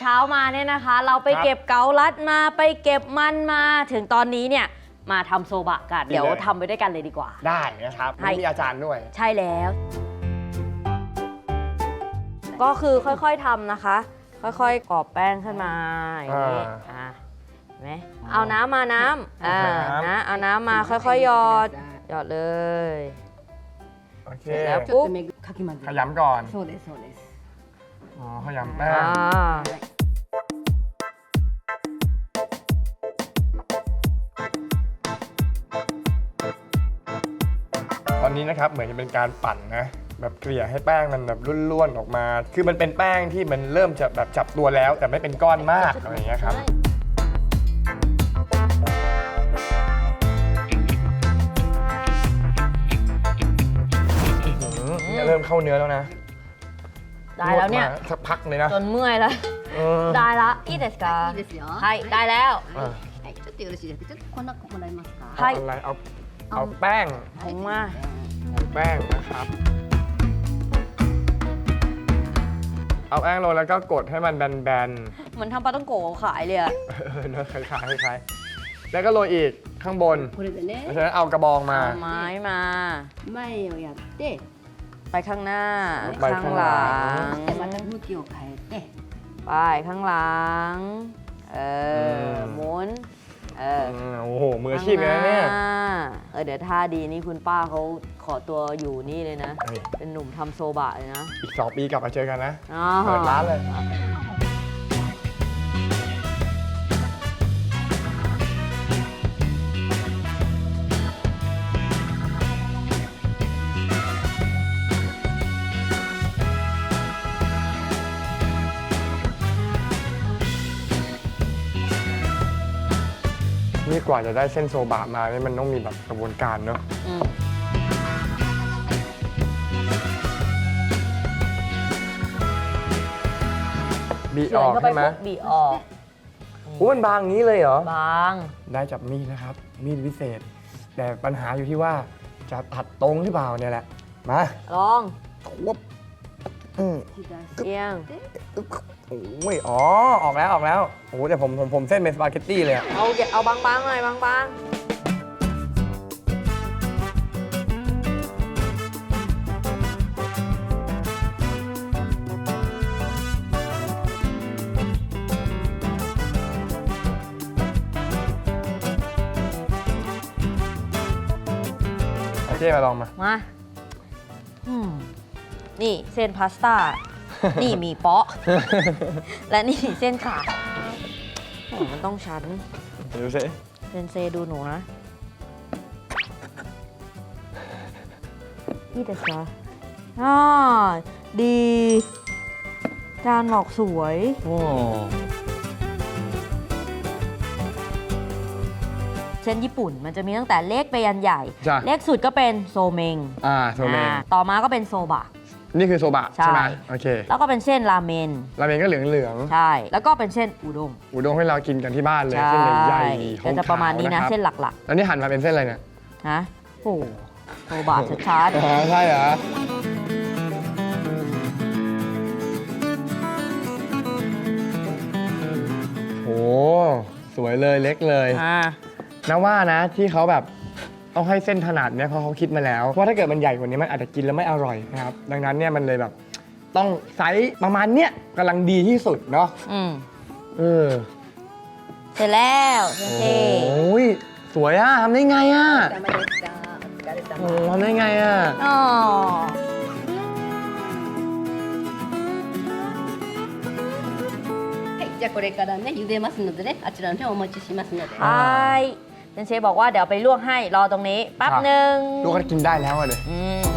เช้ามาเนี่ยนะคะ เราไปเก็บเกาลัดมาไปเก็บมันมาถึงตอนนี้เนี่ยมาทำโซบะกัน เดี๋ยวทำไปด้วยกันเลยดีกว่า ได้นะครับมีอาจารย์ด้วย ใช่แล้ว ก็คือค่อยๆทำนะคะ ค่อยๆกรอบแป้งขึ้นมาอย่างนี้อ่าไหมเอาน้ำมาน้ำอ่านะเอาน้ำมาค่อยๆหยอดหยอดเลยโอเคแล้วปุ๊บขยำก่อนโซเลโซเล อ๋อขยำแป้งอ่าตอนนี้นะครับเหมือนจะเป็นการปั่นนะแบบเกลี่ยให้แป้งมันแบบร่วนๆออกมา คือมันเป็นแป้งที่มันเริ่มจะแบบจับตัวแล้ว แต่ไม่เป็นก้อนมากอะไรอย่างเงี้ยครับ อืมเนี่ยเริ่มเข้าเนื้อแล้วนะ ได้แล้วเนี่ย วดมาสักพักเลยนะ จนเมื่อยแล้ว เออ ได้ละいいですかいいですよはいได้แล้ว อ่ะ はいちょっとよろしいですかちょっと粉もらえますかはい เอาอะไรเอาเอาแป้ง ผงมา เอาแป้งนะครับ เอาแป้งลงแล้วก็กดให้มันแบน เหมือนทำปลาต้องโกะขายเลยอะ ๆ เออเนอะคล้ายๆคล้ายๆแล้วก็โรยอีกข้างบน これでね แล้วฉะนั้นเอากระบองมา เอาไม้มา 前をやって ไปข้างหน้าข้างหลัง แต่วันนั้นพูดเกี่ยวกับใครเอ๊ะไปข้างหลัง เอออม หมุน เอออโอ้โห มืออาชีพเลยนะเนี่ยเออเดี๋ยวท่าดีนี่คุณป้าเขาขอตัวอยู่นี่เลยนะเป็นหนุ่มทำโซบะเลยนะอีกสองปีกลับมาเจอกันนะเปิดร้านเลย นี่กว่าจะได้เส้นโซบะมานี่มันต้องมีแบบกระบวนการเนอะอืมบีเฉืออนอกเข้าไปใช่ไหมปุ๊บบีออกโอ้มันบางอย่างนี้เลยเหรอ บางได้จับมีดนะครับ มีดวิเศษ แต่ปัญหาอยู่ที่ว่าจะตัดตรงหรือเปล่าเนี่ยแหละ มาลองทวบอืม左เอียง โอ้ยอ๋อ ออกแล้วออกแล้ว โอ้โหแต่ผมผมผมเส้นเป็นสปาเกตตี้เลยอะเอาเก็บเอาบางๆหน่อยบางๆเอาเจ้มาลองมามาอืมนี่เส้นพาสต้า นี่หมีเปาะ และนี่เส้นขาดโอ้มันต้องชั้นดูสิเซนเซดูหนูนะนี่แต่ซะอ่าดี จานหลอกสวย โอ้เส้นญี่ปุ่นมันจะมีตั้งแต่เล็กไปยันใหญ่ จ้ะ เล็กสุดก็เป็นโซเมงอ่าโซเมน อ่าต่อมาก็เป็นโซบะ นี่คือโซบะใช่ใช่ไหมโอเค แล้วก็เป็นเส้นราเมน ราเมงก็เหลืองเหลืองใช่ แล้วก็เป็นเส้นอุด้งๆอุด้งให้เรากินกันที่บ้านเลยใช่เส้นใหญ่ๆก็จะประมาณนี้นะขวๆเส้นหลักแล้วนี่หั่นมาเป็นเส้นอะไรเนี่ยๆนะโอ้โหโซบะชัดอ๋อใช่เหรอโหสวยเลยเล็กเลยๆอ่านะว่านะที่เขาแบบ ต้องให้เส้นขนาดเนี้ยเพราะเขาคิดมาแล้วว่าถ้าเกิดมันใหญ่กว่านี้มันอาจจะกินแล้วไม่อร่อยนะครับ ดังนั้นเนี่ยมันเลยแบบ ต้องไซส์ประมาณเนี้ยกำลังดีที่สุดเนาะ อืม เออ เสร็จแล้วเซน โอ้ เซ โหสวยอะทำได้ไงอะ 様ですかお疲れ โอ้ 様 โหทำได้ไงอะ อ๋อ はいじゃあこれからね茹でますのでねあちらの方お待ちしますので ใช่ เซนเซบอกว่าเดี๋ยวไปลวกให้รอตรงนี้แป๊บหนึ่งลูกก็กินได้แล้วอะเลย อืม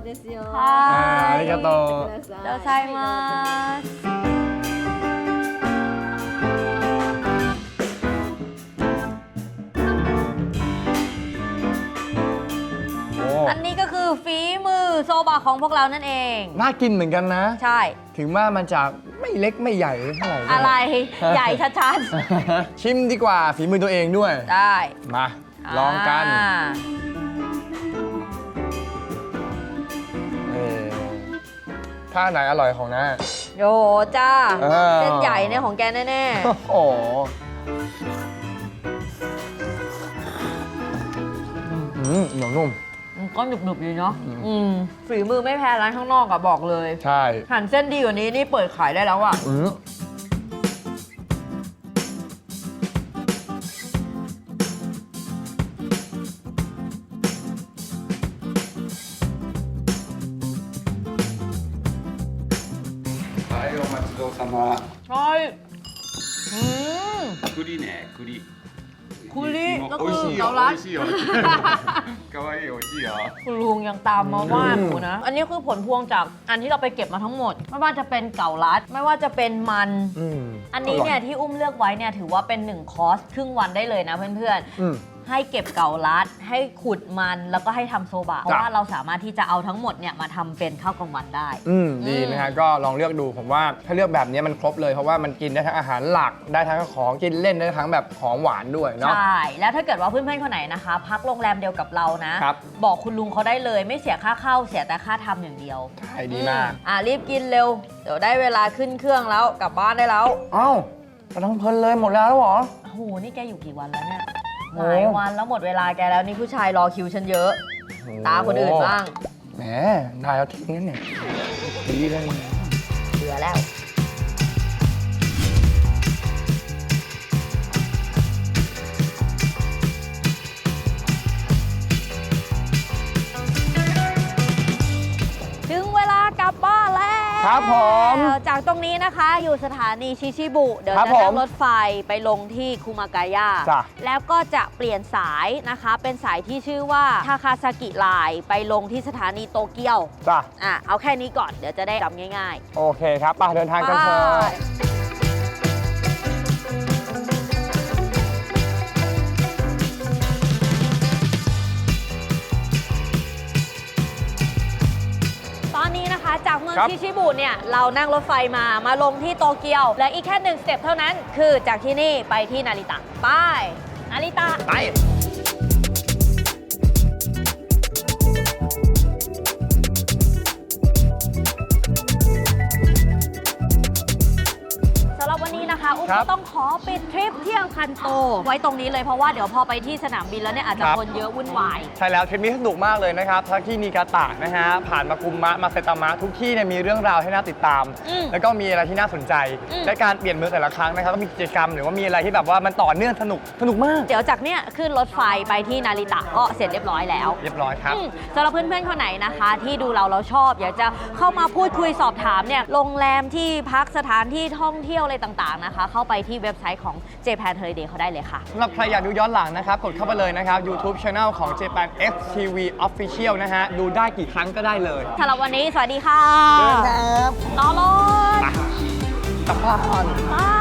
そばですよ。はあーありがとういってくださいいらっしゃいます โอ้ อันนี้ก็คือฝีมือโซบะของพวกเรานั่นเอง น่ากินเหมือนกันนะ ใช่ ถึงว่ามันจะไม่เล็กไม่ใหญ่เท่าไหร่ อะไร ใหญ่ชัด ชิมดีกว่าฝีมือตัวเองด้วย ๆ ได้ มา ลองกัน อ่า ถ้าไหนอร่อยของน้าโยจ้าเออเส้นใหญ่เนี่ยของแกแน่โอ้โหอืมเหนียวนุ่ม ๆมันก็หนึบๆดีเนาะอืมฝีมือไม่แพ้ร้านข้างนอกอะบอกเลย ใช่ หั่นเส้นดีกว่านี้นี่เปิดขายได้แล้วอะอืม 待ちどうさま。 ใช่อืม 栗ね、栗。栗もなんか美味しいよ、ガラ美味しいよ。可愛い美味しいよ。 คุณลุงยังตามมาว่าหนูนะ อันนี้คือผลพวงจากอันที่เราไปเก็บมาทั้งหมด ไม่ว่าจะเป็นเก่าลัด ไม่ว่าจะเป็นมัน อืม อันนี้เนี่ยที่อุ้มเลือกไว้เนี่ยถือว่าเป็นหนึ่งคอร์สครึ่งวันได้เลยนะเพื่อน อืม ๆ ให้เก็บเก่าลัด ให้ขุดมันแล้วก็ให้ทำโซบะ เพราะจ้ะว่าเราสามารถที่จะเอาทั้งหมดเนี่ยมาทำเป็นข้าวกลางวันได้ อืมดีอืมนะฮะก็ลองเลือกดูผมว่าถ้าเลือกแบบนี้มันครบเลยเพราะว่ามันกินได้ทั้งอาหารหลักได้ทั้งของกินเล่นได้ทั้งแบบของหวานด้วยเนาะ ใช่ แล้วถ้าเกิดว่าเพื่อนๆคนไหนนะคะ พักโรงแรมเดียวกับเรานะ ครับ บอกคุณลุงเขาได้เลยไม่เสียค่าเข้าเสียแต่ค่าทำอย่างเดียวใช่ดีมาก อือะรีบกินเร็ว เดี๋ยวได้เวลาขึ้นเครื่องแล้วกลับบ้านได้แล้วเอ้าไปทั้งเพลินเลยหมดแล้วเหรอ โอ้โหนี่แกอยู่กี่วันแล้วเนี่ยโอ้ หลายวันแล้วหมดเวลาแกแล้วนี่ผู้ชายรอคิวฉันเยอะ ตามคนอื่นบ้าง แหมได้แล้วทิ้งนั่นเนี่ยดีเลยเบื่อแล้ว ครับผมจากตรงนี้นะคะอยู่สถานีชิชิบุ เดี๋ยวครับจะนั่ผงมรถไฟไปลงที่คุมากายะจ้ะ แล้วก็จะเปลี่ยนสายนะคะ เป็นสายที่ชื่อว่าทาคาซากิไลน์ไปลงที่สถานีโตเกียวจ้ะ อะเอาแค่นี้ก่อนเดี๋ยวจะได้จำง่ายโอเคครับไปเดินทางๆกันเถอะ ไป จากเมืองครับ ชิชิบุเนี่ยเรานั่งรถไฟมามาลงที่โตเกียว และอีกแค่หนึ่งสเต็ปเท่านั้น คือจากที่นี่ไปที่นาริตะไปนาริตะ ไป คะอุ้มครัก็บต้องขอปิดทริปเที่ยวคันโต ไว้ตรงนี้เลยเพราะว่าเดี๋ยวพอไปที่สนามบินแล้วเนี่ยอาจจะครับคนเยอะวุ่นวาย ใช่แล้วทริปนี้สนุกมากเลยนะครับทั้งที่นิกาตะนะฮะผ่านมากุมมะมาเซตามะทุกที่เนี่ยมีเรื่องราวให้น่าติดตาม อืมแล้วก็มีอะไรที่น่าสนใจ อืม และการเปลี่ยนเมืองแต่ละครั้งนะครับก็มีกิจกรรมหรือว่ามีอะไรที่แบบว่ามันต่อเนื่องสนุกสนุกมาก เดี๋ยวจากเนี่ยขึ้นรถไฟไปที่นาริตะก็เสร็จเรียบร้อยแล้ว เรียบร้อยครับ อืมสำหรับเพื่อนๆ คนไหนนะคะ ที่ดูเราเราชอบ อยากจะเข้ามาพูดคุยสอบถามเนี่ยโรงแรมที่พักสถานที่ท่องเที่ยวอะไรต่างๆนะคะเข้าไปที่เว็บไซต์ของ Japan Holiday เขาได้เลยค่ะ สำหรับใครอยากดูย้อนหลังนะครับ กดเข้าไปเลยนะครับ YouTube Channel ของ Japan X TV Official นะฮะ ดูได้กี่ครั้งก็ได้เลยสำหรับวันนี้ สวัสดีค่ะเจอกันครับต่อรถกลับบ้านไปนาริตะ